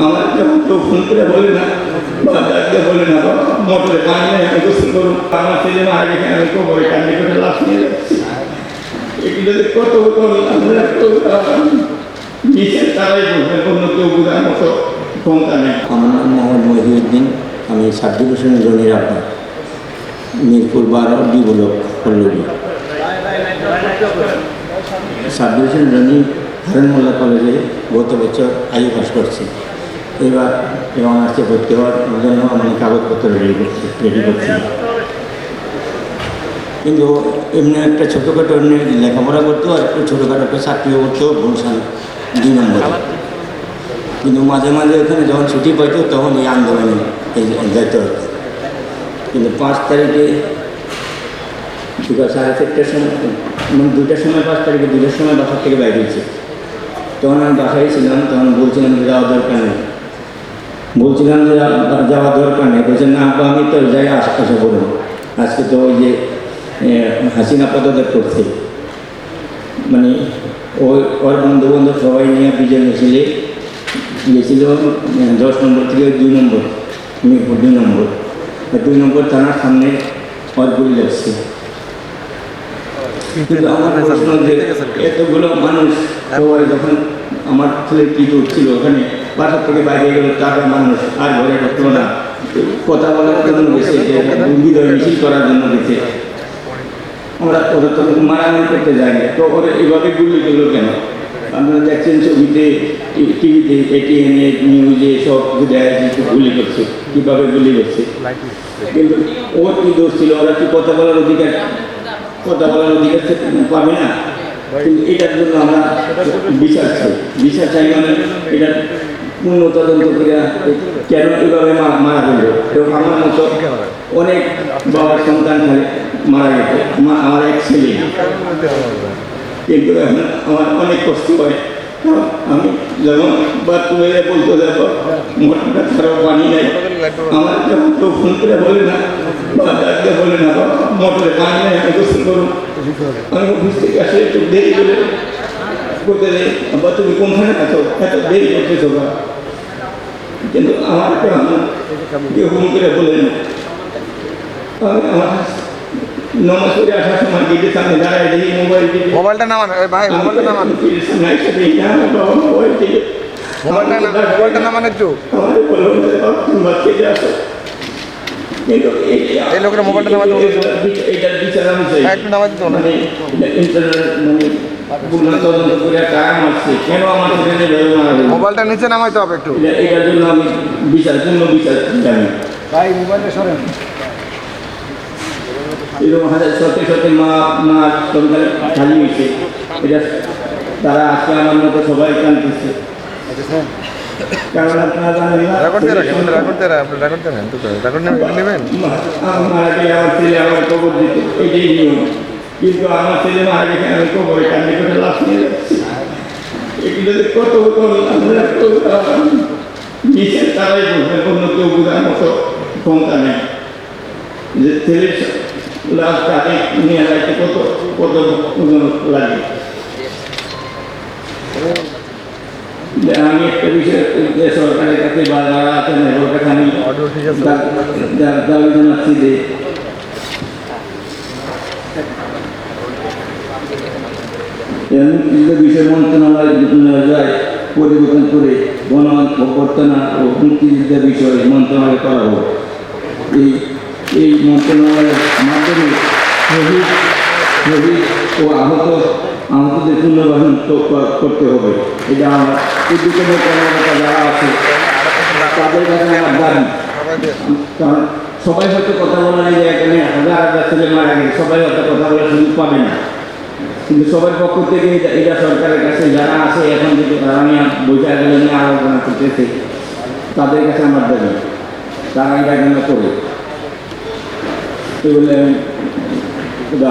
আমার যখন কেউ ফোন করে বলে না, বা বলে না মোটরে পানি নেই আমি গোসল করুন, আমার ছেলে গেছে আমি কবরে কান্দি করে লাশ নিয়ে যাচ্ছি। এগুলো কত আমরা নিচের তারাই কেউ বোঝার মতো ক্ষমতা নেই। আমার নাম মোহাম্মদ মহিউদ্দিন, আমি সাব ডিভিশনের জনির আপনার মিরপুর বারো, D block Pallabi sub division Jony Molla কলেজে গত বছর আয়ু পাস করছি। এবার এই অনার্সে ভর্তি হওয়ার জন্য আমি কাগজপত্র রেডি করছি রেডি করছি। কিন্তু এমনি একটা ছোটোখাটো এমনি লেখাপড়া করতো আর একটু ছোটোখাটো একটা চাকরিও করতো গুলশান দুই নম্বরে। কিন্তু মাঝে মাঝে ওখানে যখন ছুটি পাইতো, তখন এই আন্দোলনে যেতে হতো। কিন্তু পাঁচ তারিখে সাড়ে চারটার সময় মানে দুটার সময় পাঁচ তারিখে দুটার সময় বাসার থেকে বাইরে হয়েছে। তখন আমি বাসায় ছিলাম, তখন বলছিলাম যে যাওয়ার দরকার নেই। বলছিলাম যে যা- যাওয়ার দরকার নেই। বলছেন, না আব্বা আমি তো যাই আসা বলুন আজকে তো ওই যে হাসিনা পদত্যাগ করছে। মানে ওই, ওর বন্ধু বান্ধব সবাই নিয়ে বিজয় মিছিলে গেছিল দশ নম্বর থেকে দুই নম্বর, মিরপুর দুই নম্বর। দুই নম্বর থানার সামনে ওর গুলি লাগছে। কিন্তু আমার প্রশ্ন যে, এতগুলো মানুষ সবাই যখন আমার ছেলে কি করছিল ওখানে? বাসার থেকে বাইরে গেল টাকা মানুষ আর ঘরে ঢুকলো না। কথা বলার জন্য গেছে, যে বিজয় মিছিল করার জন্য গেছে। আমরা ওরা তো মারামারি করতে যায়নি তো ওরা এভাবে গুলি দিল কেন? আপনারা দেখছেন ছবিতে টিভিতে এটিএনে নিউজে সব কিছু গুলি করছে, কীভাবে গুলি করছে? কিন্তু ওর কি দোষ ছিল? ওরা কি কথা বলার অধিকার কথা বলার অধিকার পাবে না? এটার জন্য আমরা বিচার চাই। বিচার চাই মানে এটা পূর্ণ তদন্ত করে কেন এভাবে মা- মারা গেল? এবং আমার মতো অনেক বাবার সন্তান মারা গেছে। আমার এক ছেলে। কিন্তু এখন আমার অনেক কষ্ট হয়। আমি যখন বাথরুমে বলতে মোটরটা খারাপ পানি নেই। আমার যখন কেউ ফোন করে বলে না আমি গোসল করুন আমি তুমি কোনখানে আছো দেরি করতেছো বা করে বলে না আমি মোবাইল মোবাইলটা নামান ভাই মোবাইলটা নামান মোবাইলটা মোবাইলটা নামান একটু এই লোকের মোবাইলটা নামাতে বলো তো। হ্যাঁ, একটু নামাতে। মানে ছেলে ধরে মোবাইলটা নিচে নামাইতে হবে একটু এটা- এটার জন্য আমি বিচার পূর্ণ বিচার জানি ভাই মোবাইলটা সরেন এরকম হাজার শতে শতে মা মা সন্তান খালি হয়েছে এটা তারা আজকে আমার মতো সবাই কানতেছে কারণ কত নেই যে ছেলের লাশ কত কত ওজন লাগে যে আমি একটা বিষয় যে সরকারের কাছে বা যারা আছেন ওর কাছে আমি দাবি জানাচ্ছি যে বিষয় মন্ত্রণালয় পরিবর্তন করে গণ অভ্যর্থনা ও মুক্তিযুদ্ধের বিষয়ে মন্ত্রণালয় করা হোক এই এই মন্ত্রণালয়ের মাধ্যমে ও আহত আহতদের পুনর্বাসন করতে হবে। এটা আমার উদ্যোগের যারা আছে, তাদের কাছে কারণ সবাই হয়তো কথা বলা যে এখানে হাজার হাজার ছেলে মারা গেছে, সবাই হয়তো কথা বলার সুযোগ পাবে না। কিন্তু সবার পক্ষ থেকে এটা সরকারের কাছে যারা আছে, এখন যদি আমি বোঝা গেলে নিয়ে আলোচনা করতেছে, তাদের কাছে আমার দাবি তারা এটা কেন করে। এগুলো আমি খুদা